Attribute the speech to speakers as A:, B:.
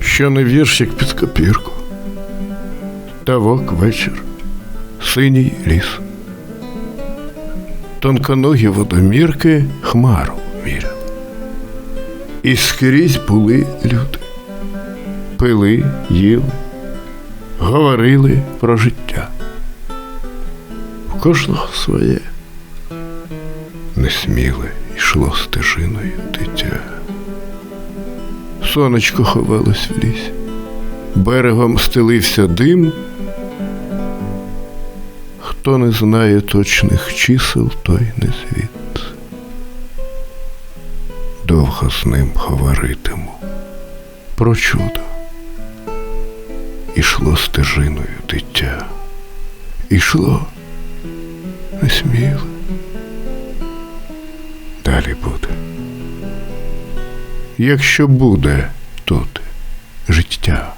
A: Що не віршик під копірку. Тавок вечір, синій ліс. Тонконогі водомірки хмару міряли. І скрізь були люди. Пили, їли, говорили про життя. В кожного своє несміле йшло стежиною дитя. Сонечко ховалось в лісі, берегом стелився дим. Хто не знає точних чисел, той не звід. Довго з ним говоритиму про чудо. Ішло стежиною дитя, ішло несміле. Далі буде. Якщо буде тут життя.